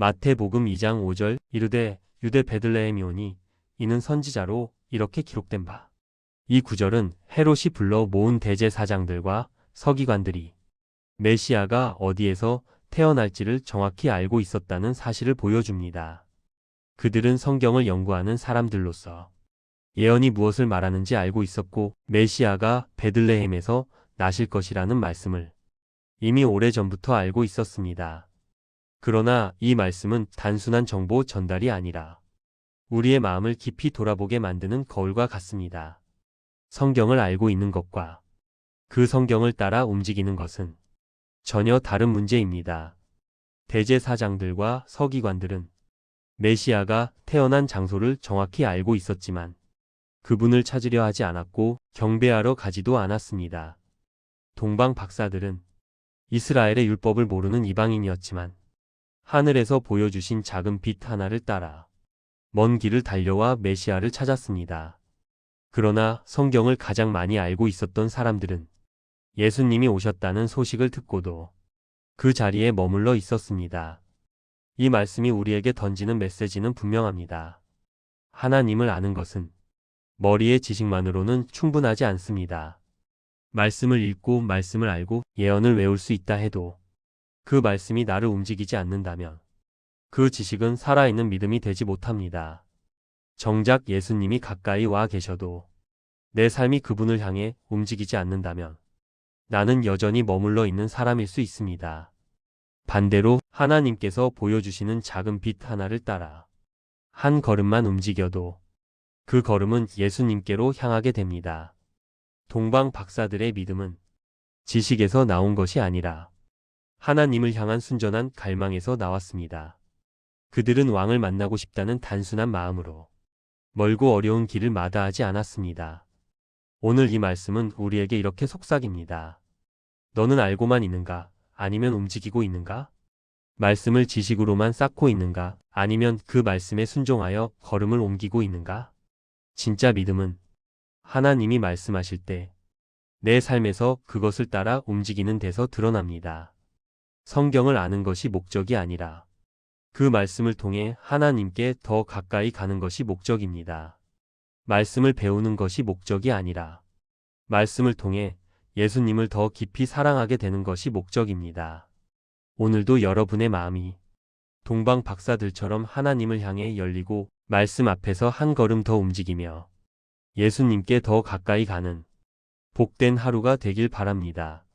마태복음 2장 5절 이르되 유대 베들레헴이 오니 이는 선지자로 이렇게 기록된 바. 이 구절은 헤롯이 불러 모은 대제사장들과 서기관들이 메시아가 어디에서 태어날지를 정확히 알고 있었다는 사실을 보여줍니다. 그들은 성경을 연구하는 사람들로서 예언이 무엇을 말하는지 알고 있었고 메시아가 베들레헴에서 나실 것이라는 말씀을 이미 오래전부터 알고 있었습니다. 그러나 이 말씀은 단순한 정보 전달이 아니라 우리의 마음을 깊이 돌아보게 만드는 거울과 같습니다. 성경을 알고 있는 것과 그 성경을 따라 움직이는 것은 전혀 다른 문제입니다. 대제사장들과 서기관들은 메시아가 태어난 장소를 정확히 알고 있었지만 그분을 찾으려 하지 않았고 경배하러 가지도 않았습니다. 동방 박사들은 이스라엘의 율법을 모르는 이방인이었지만 하늘에서 보여주신 작은 빛 하나를 따라 먼 길을 달려와 메시아를 찾았습니다. 그러나 성경을 가장 많이 알고 있었던 사람들은 예수님이 오셨다는 소식을 듣고도 그 자리에 머물러 있었습니다. 이 말씀이 우리에게 던지는 메시지는 분명합니다. 하나님을 아는 것은 머리의 지식만으로는 충분하지 않습니다. 말씀을 읽고 말씀을 알고 예언을 외울 수 있다 해도 그 말씀이 나를 움직이지 않는다면 그 지식은 살아있는 믿음이 되지 못합니다. 정작 예수님이 가까이 와 계셔도 내 삶이 그분을 향해 움직이지 않는다면 나는 여전히 머물러 있는 사람일 수 있습니다. 반대로 하나님께서 보여주시는 작은 빛 하나를 따라 한 걸음만 움직여도 그 걸음은 예수님께로 향하게 됩니다. 동방 박사들의 믿음은 지식에서 나온 것이 아니라 하나님을 향한 순전한 갈망에서 나왔습니다. 그들은 왕을 만나고 싶다는 단순한 마음으로 멀고 어려운 길을 마다하지 않았습니다. 오늘 이 말씀은 우리에게 이렇게 속삭입니다. 너는 알고만 있는가? 아니면 움직이고 있는가? 말씀을 지식으로만 쌓고 있는가? 아니면 그 말씀에 순종하여 걸음을 옮기고 있는가? 진짜 믿음은 하나님이 말씀하실 때 내 삶에서 그것을 따라 움직이는 데서 드러납니다. 성경을 아는 것이 목적이 아니라 그 말씀을 통해 하나님께 더 가까이 가는 것이 목적입니다. 말씀을 배우는 것이 목적이 아니라 말씀을 통해 예수님을 더 깊이 사랑하게 되는 것이 목적입니다. 오늘도 여러분의 마음이 동방 박사들처럼 하나님을 향해 열리고 말씀 앞에서 한 걸음 더 움직이며 예수님께 더 가까이 가는 복된 하루가 되길 바랍니다.